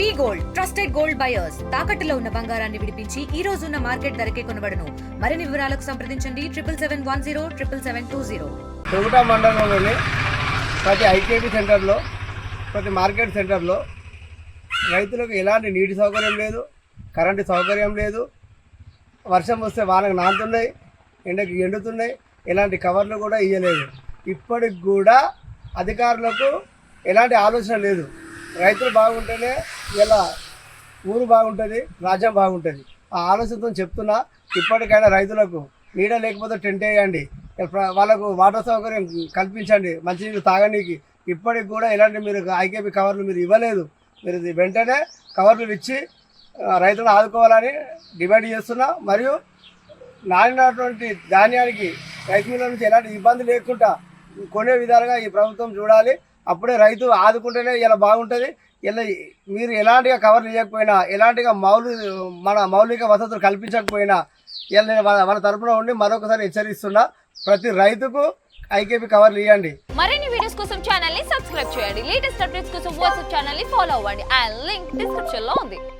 V gold trusted gold buyers తాకట్టులో ఉన్న బంగారాన్ని విడిపించి ఈ రోజు ఉన్న మార్కెట్ ధరకే కొనబడను. మరిన్ని వివరాలకు సంప్రదించండి. Triple seven one zero triple seven two zero. Toguta మండలంలోని ప్రతి ఐటీ సెంటర్లో ప్రతి మార్కెట్ సెంటర్లో రైతులకు ఎలాంటి నీటి సౌకర్యం లేదు కరెంటు సౌకర్యం లేదు. వర్షం వస్తే వానకు నానుతున్నాయి ఎండకి ఎండుతున్నాయి ఎలాంటి కవర్లు కూడా ఇవ్వలేదు ఇప్పటికి కూడా అధికారులకు ఎలాంటి ఆలోచన లేదు. రైతులు బాగుంటేనే ఇలా ఊరు బాగుంటుంది రాజ్యం బాగుంటుంది. ఆ ఆలోచనతో చెప్తున్నా ఇప్పటికైనా రైతులకు నీడ లేకపోతే టెంట్ వేయండి. వాళ్ళకు వాటర్ సౌకర్యం కల్పించండి మంచినీళ్ళు తాగనీకి. ఇప్పటికి కూడా ఎలాంటి మీరు ఐకేపీ కవర్లు మీరు ఇవ్వలేదు. మీరు వెంటనే కవర్లు ఇచ్చి రైతులను ఆదుకోవాలని డిమాండ్ చేస్తున్నా. మరియు నానినటువంటి ధాన్యానికి రైతు నుంచి ఎలాంటి ఇబ్బంది లేకుండా కొనే విధాలుగా ఈ ప్రభుత్వం చూడాలి. అప్పుడే రైతు ఆదుకుంటేనే ఇలా బాగుంటుంది. ఇలా మీరు ఎలాంటిగా కవర్ చేయకపోయినా ఎలాంటిగా మౌలి మన మౌలిక వసతులు కల్పించకపోయినా ఇలా నేను మన తరపున ఉండి మరొకసారి హెచ్చరిస్తున్నా ప్రతి రైతుకు ఐకేపీ కవర్ ఇవ్వండి మరిన్ని వీడియోస్ కోసం ఛానల్ని సబ్స్క్రైబ్ చేయండి. లేటెస్ట్ అప్డేట్స్ కోసం వాట్సాప్ ఛానల్ని ఫాలో అవ్వండి. అండ్ లింక్ డిస్క్రిప్షన్లో ఉంది.